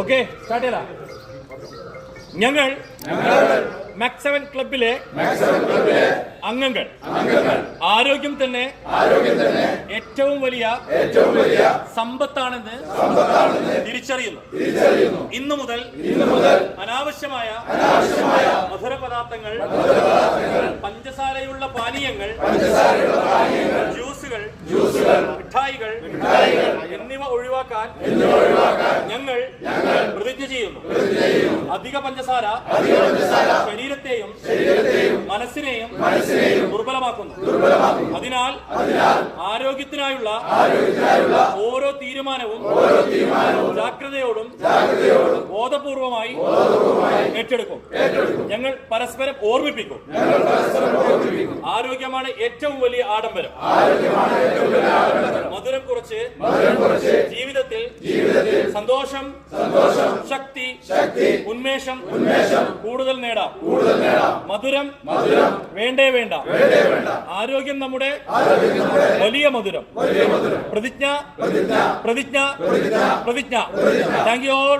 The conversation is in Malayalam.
ഓക്കെ സ്റ്റാർട്ട് ചെയ്താ. ഞങ്ങൾ മാക്സവൻ ക്ലബിലെ അംഗങ്ങൾ. ആരോഗ്യം തന്നെ ഏറ്റവും വലിയ സമ്പത്താണെന്ന് തിരിച്ചറിയുന്നു. ഇന്നു മുതൽ അനാവശ്യമായ മധുര പദാർത്ഥങ്ങൾ പഞ്ചസാരയുള്ള പാനീയങ്ങൾ ജ്യൂസുകൾ മിഠായികൾ എന്നിവ ഒഴിവാക്കാൻ ഞങ്ങൾ പ്രതിജ്ഞ ചെയ്യുന്നു. അധിക പഞ്ചസാര ശരീരത്തെയും മനസ്സിനെയും ദുർബലമാക്കുന്നു. അതിനാൽ ആരോഗ്യത്തിനായുള്ള ഓരോ തീരുമാനവും ജാഗ്രതയോടും ബോധപൂർവമായി ഏറ്റെടുക്കും. ഞങ്ങൾ പരസ്പരം ഓർമ്മിപ്പിക്കും. ആരോഗ്യമാണ് ഏറ്റവും വലിയ ആഡംബരം. കുറച്ച് ജീവിതത്തിൽ സന്തോഷം സന്തോഷം ശക്തി ശക്തി ഉന്മേഷം ഉന്മേഷം കൂടുതൽ നേടാം. കൂടുതൽ നേടാം. മധുരം മധുരം വേണ്ടേ വേണ്ട. ആരോഗ്യം നമ്മുടെ വലിയ മധുരം. പ്രതിജ്ഞ പ്രതിജ്ഞ പ്രതിജ്ഞ താങ്ക് യു ഓൾ